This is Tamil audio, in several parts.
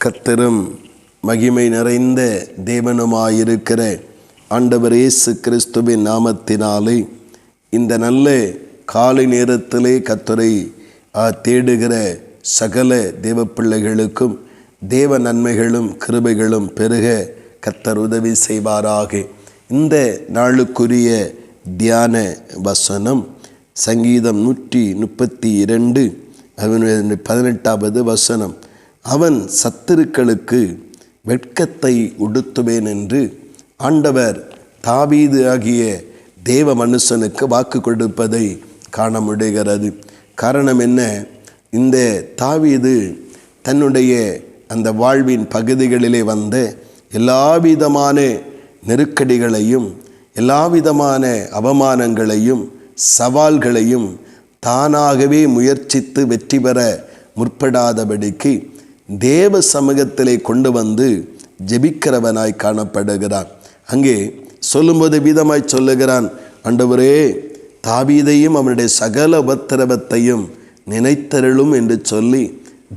கத்தரும் மகிமை நிறைந்த தேவனுமாயிருக்கிற ஆண்டவர் இயேசு கிறிஸ்துவின் நாமத்தினாலே இந்த நல்ல காலை நேரத்திலே கத்தரை தேடுகிற சகல தேவ பிள்ளைகளுக்கும் தேவ நன்மைகளும் கிருபைகளும் பெருக கத்தர் உதவி செய்வாராக. இந்த நாளுக்குரிய தியான வசனம் சங்கீதம் நூற்றி முப்பத்தி இரண்டு பதினெட்டாவது வசனம். அவன் சத்துருக்களுக்கு வெட்கத்தை உடுத்துவேன் என்று ஆண்டவர் தாவீது ஆகிய தேவ மனுஷனுக்கு வாக்கு கொடுப்பதை காண முடிகிறது காரணம் என்ன? இந்த தாவீது தன்னுடைய அந்த வாழ்வின் பகுதிகளிலே வந்த எல்லாவிதமான நெருக்கடிகளையும் எல்லாவிதமான அவமானங்களையும் சவால்களையும் தானாகவே முயற்சித்து வெற்றி பெற முற்படாதபடிக்கு தேவ சமூகத்திலே கொண்டு வந்து ஜெபிக்கிறவனாய் காணப்படுகிறான் அங்கே சொல்லும்போது விதமாய் சொல்லுகிறான் ஆண்டவரே தாவீதையும் அவனுடைய சகல உபத்திரவத்தையும் நினைத்தருளும் என்று சொல்லி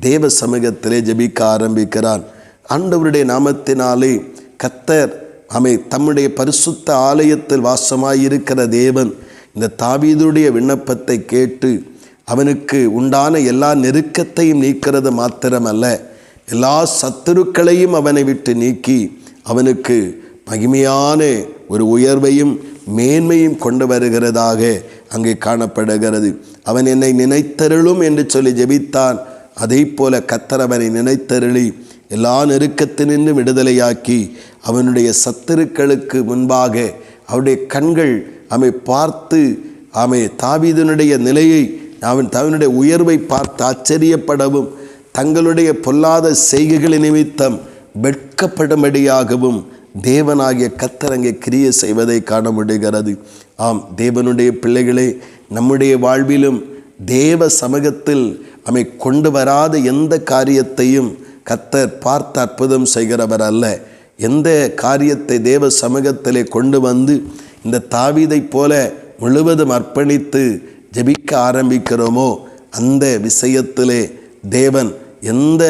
தேவ சமூகத்திலே ஜெபிக்க ஆரம்பிக்கிறான் ஆண்டவருடைய நாமத்தினாலே கத்தர் அமை தம்முடைய பரிசுத்த ஆலயத்தில் வாசமாயிருக்கிற தேவன் இந்த தாவீதுடைய விண்ணப்பத்தை கேட்டு அவனுக்கு உண்டான எல்லா நெருக்கத்தையும் நீக்கிறது மாத்திரமல்ல எல்லா சத்துருக்களையும் அவனை விட்டு நீக்கி அவனுக்கு மகிமையான ஒரு உயர்வையும் மேன்மையும் கொண்டு வருகிறதாக அங்கே காணப்படுகிறது. அவன் என்னை நினைத்தருளும் என்று சொல்லி ஜெபித்தான். அதே போல கத்தர் அவனை நினைத்தருளி எல்லா நெருக்கத்தினின்றும் விடுதலையாக்கி அவனுடைய சத்துருக்களுக்கு முன்பாக அவருடைய கண்கள் அவனை பார்த்து அவை தாவீதனுடைய நிலையை அவன் தவனுடைய உயர்வை பார்த்து ஆச்சரியப்படவும் தங்களுடைய பொல்லாத செய்கைகளின் நிமித்தம் வெட்கப்படும்படியாகவும் தேவனாகிய கத்தரங்கை கிரிய செய்வதை காண முடிகிறது. ஆம் தேவனுடைய பிள்ளைகளே நம்முடைய வாழ்விலும் தேவ சமூகத்தில் அமை கொண்டு வராத எந்த காரியத்தையும் கத்தர் பார்த்து அற்புதம் செய்கிறவர் அல்ல. எந்த காரியத்தை தேவ சமூகத்திலே கொண்டு வந்து இந்த தாவிதைப் போல முழுவதும் அர்ப்பணித்து ஜெபிக்க ஆரம்பிக்கிறோமோ அந்த விஷயத்திலே தேவன் எந்த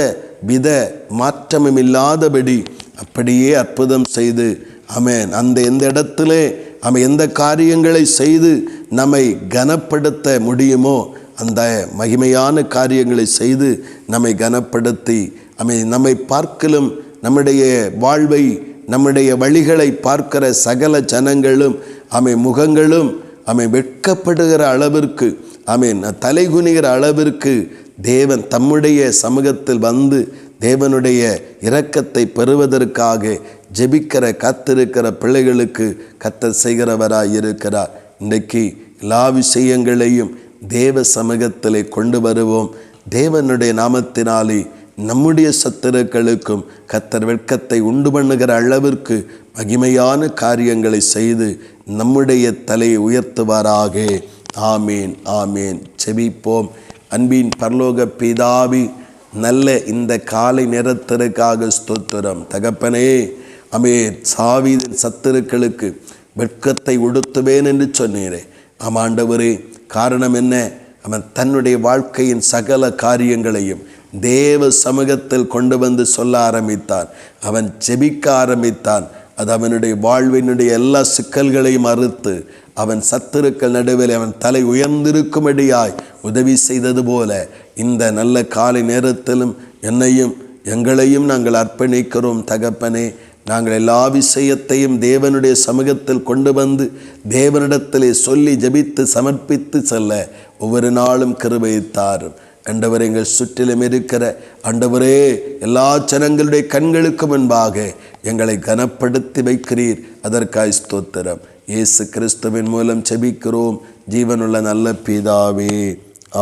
வித மாற்றமும் இல்லாதபடி அப்படியே அற்புதம் செய்து அமேன் அந்த எந்த இடத்திலே அவன் எந்த காரியங்களை செய்து நம்மை கனப்படுத்த முடியுமோ அந்த மகிமையான காரியங்களை செய்து நம்மை கனப்படுத்தி அமை நம்மை பார்க்கலும் நம்முடைய வாழ்வை நம்முடைய வழிகளை பார்க்கிற சகல ஜனங்களும் அமை முகங்களும் அவன் வெட்கப்படுகிற அளவிற்கு அவன் தலைகுனிகிற அளவிற்கு தேவன் தம்முடைய சமூகத்தில் வந்து தேவனுடைய இரக்கத்தை பெறுவதற்காக ஜெபிக்கிற காத்திருக்கிற பிள்ளைகளுக்கு கத்த செய்கிறவராக இருக்கிறார் இன்றைக்கு எல்லா விஷயங்களையும் தேவ சமூகத்தில் கொண்டு வருவோம். தேவனுடைய நாமத்தினாலே நம்முடைய சத்துருக்களுக்கும் கத்தர் வெட்கத்தை உண்டு பண்ணுகிற அளவிற்கு மகிமையான காரியங்களை செய்து நம்முடைய தலையை உயர்த்துவாராக. ஆமேன் ஆமேன். செபிப்போம். அன்பின் பரலோக பிதாவி நல்ல இந்த காலை நேரத்திற்காக ஸ்தோத்திரம். தகப்பனே அமே சாவிதின் சத்துருக்களுக்கு வெட்கத்தை உடுத்துவேன் என்று சொன்னீரே. ஆமாண்டவரே காரணம் என்ன? அவன் தன்னுடைய வாழ்க்கையின் சகல காரியங்களையும் தேவ சமூகத்தில் கொண்டு வந்து சொல்ல ஆரம்பித்தான். அவன் செபிக்க ஆரம்பித்தான். அது அவனுடைய வாழ்வினுடைய எல்லா சிக்கல்களையும் அறுத்து அவன் சத்துருக்கள் நடுவில் அவன் தலை உயர்ந்திருக்கும்படியாய் உதவி செய்தது போல இந்த நல்ல காலை நேரத்திலும் என்னையும் எங்களையும் நாங்கள் அர்ப்பணிக்கிறோம் தகப்பனே. நாங்கள் எல்லா விஷயத்தையும் தேவனுடைய சமூகத்தில் கொண்டு வந்து தேவனிடத்திலே சொல்லி ஜெபித்து சமர்ப்பித்து செல்ல ஒவ்வொரு நாளும் கிருபைத்தாரும் ஆண்டவர் எங்கள் சுற்றிலும் இருக்கிற ஆண்டவரே எல்லா ஜனங்களுடைய கண்களுக்கு முன்பாக எங்களை கனப்படுத்தி வைக்கிறீர். அதற்காய் ஸ்தோத்திரம். இயேசு கிறிஸ்துவின் மூலம் செபிக்கிறோம் ஜீவனுள்ள நல்ல பிதாவே.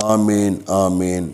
ஆமீன் ஆமீன்.